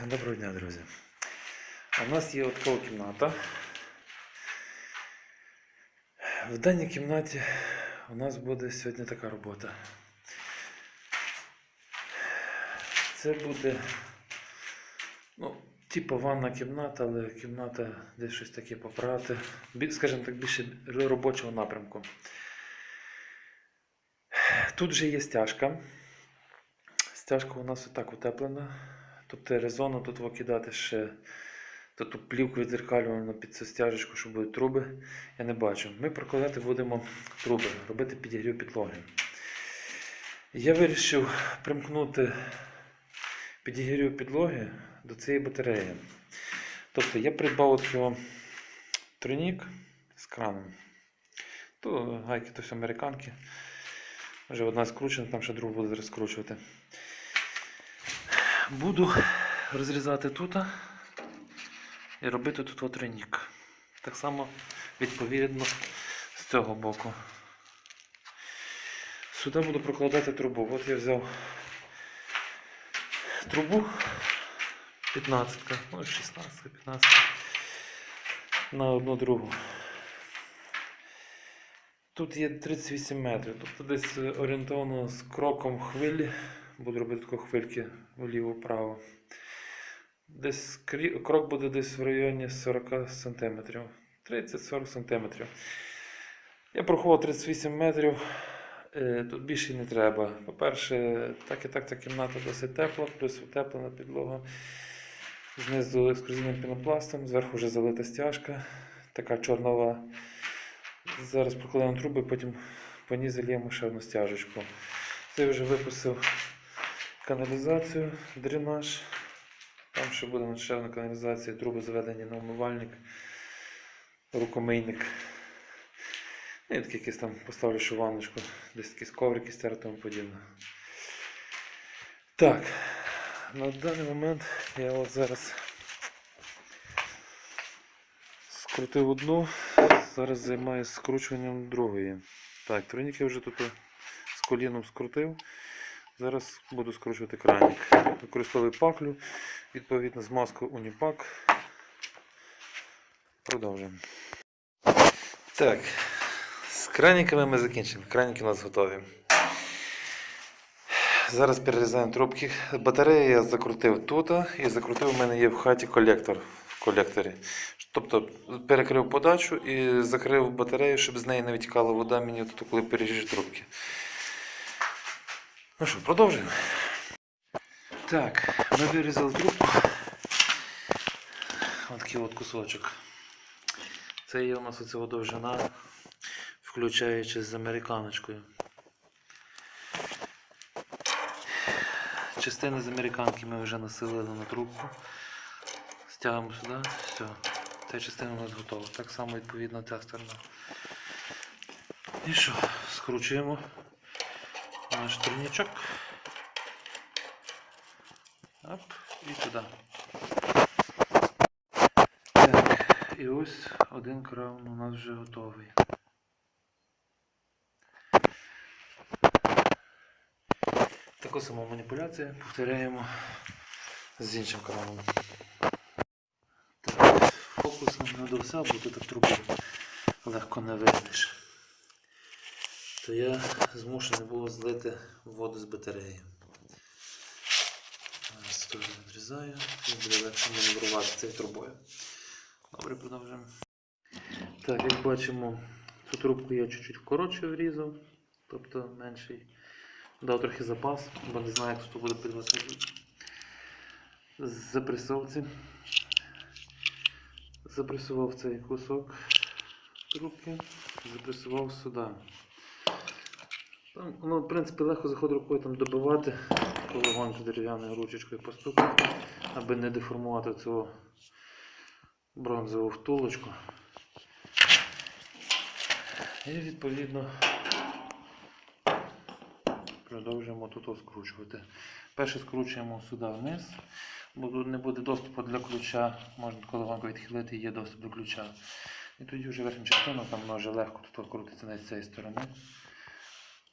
Доброго дня, друзі. У нас є така кімната. В даній кімнаті у нас буде сьогодні така робота. Це буде, ну, типу ванна кімната, але кімната десь щось таке попрати. Скажімо так, більше робочого напрямку. Тут вже є стяжка. Стяжка у нас отак утеплена. Тобто резонно тут викидати ще та ту плівку відзеркалювальну під цю стяжечку, щоб були труби. Я не бачу. Ми прокладати будемо труби, робити підігрів підлоги. Я вирішив примкнути підігрів підлоги до цієї батареї. Тобто я придбав такий тройник з краном. То гайки то все американки. Вже одна скручена, там ще другу буду розкручувати. Буду розрізати тут і робити тут от тройник. Так само відповідно з цього боку. Сюди буду прокладати трубу. От я взяв трубу 15, ну 16, 15 на одну другу. Тут є 38 метрів, тобто десь орієнтовно з кроком хвилі. Буду робити такі хвильки вліво-вправо. Десь крок буде десь в районі 40 см. 30-40 см. Я проховував 38 метрів. Е, Тут більше не треба. По-перше, так і так ця кімната досить тепла, плюс утеплена підлога. Знизу ексклюзивним пінопластом, зверху вже залита стяжка, така чорнова. Зараз прокладемо труби, потім по ній зальємо ще одну стяжечку. Це вже випустив каналізацію, дренаж. Там ще буде одна каналізація, труби заведені на умивальник, рукомийник. Ну, І таке якесь там поставлю ще ванночку, десь якісь коврики стяри тому подібне. Так, на даний момент я от зараз скрутив одну, зараз займаюся скручуванням другої. Так, я вже тут з коліном скрутив. Зараз буду скручувати краник. Використовую паклю, відповідно змазку Уніпак. Продовжуємо. Так, з краниками ми закінчили. Краники у нас готові. Зараз перерізаємо трубки. Батарею я закрутив тут і закрутив у мене є в хаті колектор в колекторі. Тобто перекрив подачу і закрив батарею, щоб з неї не витікала вода мені тут, коли переріжу трубки. Ну що, продовжуємо. Так, ми вирізали трубку. Ось такий от кусочок. Це є у нас оця довжина, включаючи з американочкою. Частини з американки ми вже насилили на трубку. Стягуємо сюди, все. Ця частина у нас готова. Так само відповідно ця сторона. І що, скручуємо наш турнічок. Оп, і туди. Так, і ось один кран у нас вже готовий. Таку саму маніпуляцію повторяємо з іншим краном. Так, фокус не до все, бо тут трубу легко не видиш. То я змушений було злити воду з батареї. Зараз теж відрізаю, і буде легше маневрувати цією трубою. Добре, продовжуємо. Так, як бачимо, цю трубку я чуть-чуть коротше врізав, тобто менший. Дав трохи запас, бо не знаю, як тут буде підвисати. Запресовці. Запресував цей кусок трубки, запресував сюди. Там, воно, в принципі, легко заходить рукою там добивати, коли гонку дерев'яною ручечкою постукати, аби не деформувати цю бронзову втулочку. І відповідно продовжуємо тут скручувати. Перше скручуємо сюди вниз, бо тут не буде доступу для ключа, можна коливанку відхилити, є доступ до ключа. І тоді вже верхня частина, там воно вже легко тут крутиться не цієї сторони.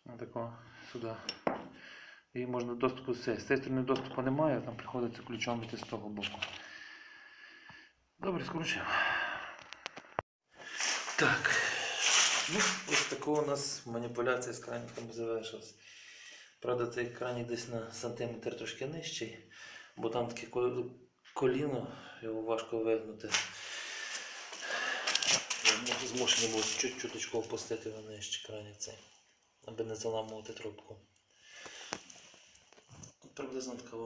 Отако сюди І можна доступу з. З цієї сторони доступу немає, там приходиться ключом йти з того боку. Добре, скручуємо. Так. Ну, ось така у нас маніпуляція з краніком завершилась. Правда, цей кранік десь на сантиметр трошки нижчий, бо там таке коліно, його важко вигнути. Я можу змушений був чуть чуточку опустити його нижче кранік цей, аби не заламувати трубку. Приблизно така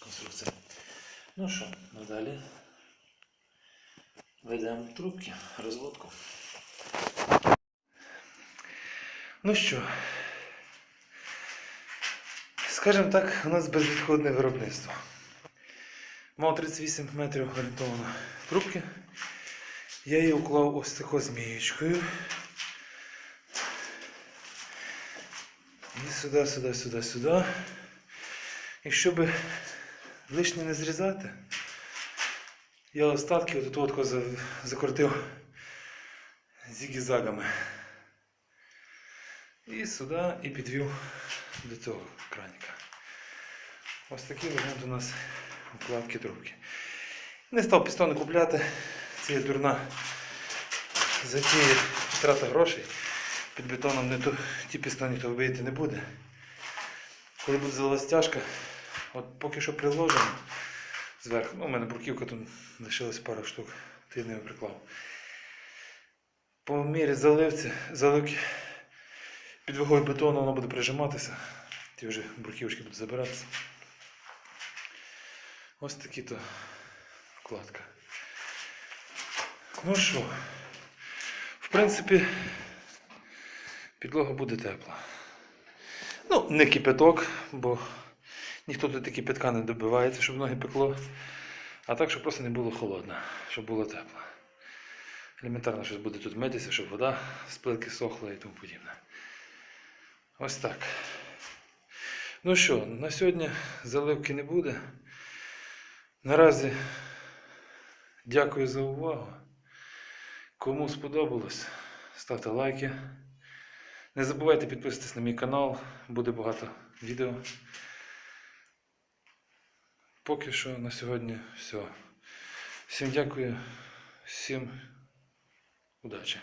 конструкція. Ну що, надалі вийдемо трубки, розводку. Ну що, скажімо так, у нас безвідходне виробництво. Мав 38 метрів орієнтовано трубки. Я її уклав ось такою змієчкою. І сюди, сюди, сюди, сюди. І щоб лишнє не зрізати, я остатки от тут закрутив зігзагами. І сюди і підвів до цього краніка. Ось такий варіант у нас укладки трубки. Не став пістони купляти. Це є дурна затія трата грошей. Під бетоном не то, ті пістони ніхто вбити не буде. Коли буде залазь тяжка, от поки що приложимо зверху. Ну, у мене бруківка тут лишилась пару штук, ти не приклав. По мірі заливці, заливки під вагою бетону воно буде прижиматися. Ті вже бруківочки будуть забиратися. Ось такі то вкладка. Ну що, в принципі, підлога буде тепла. Ну, не кипяток, бо ніхто тут і кипятка не добивається, щоб ноги пекло. А так, щоб просто не було холодно, щоб було тепло. Елементарно щось буде тут митися, щоб вода з плитки сохла і тому подібне. Ось так. Ну що, на сьогодні заливки не буде. Наразі дякую за увагу. Кому сподобалось, ставте лайки. Не забувайте підписатись на мій канал, буде багато відео. Поки що на сьогодні все. Всім дякую, всім удачі.